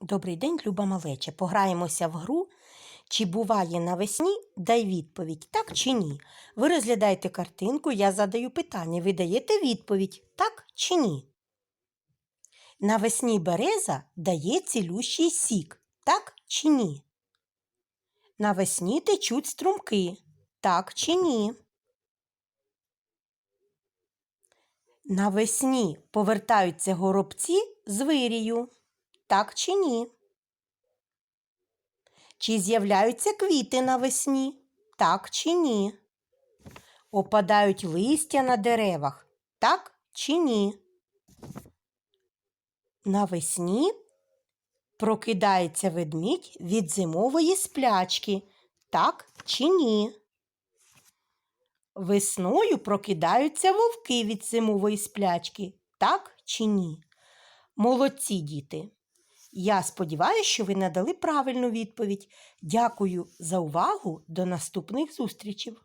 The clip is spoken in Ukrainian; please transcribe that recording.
Добрий день, Люба малече. Пограємося в гру. Чи буває навесні? Дай відповідь, так чи ні. Ви розглядаєте картинку, я задаю питання. Ви даєте відповідь, так чи ні. Навесні береза дає цілющий сік, так чи ні. Навесні течуть струмки, так чи ні. Навесні повертаються горобці з вирію, так чи ні? Чи з'являються квіти навесні? Так чи ні? Опадають листя на деревах, так чи ні? Навесні прокидається ведмідь від зимової сплячки, так чи ні? Весною прокидаються вовки від зимової сплячки, так чи ні? Молодці діти! Я сподіваюся, що ви надали правильну відповідь. Дякую за увагу. До наступних зустрічей!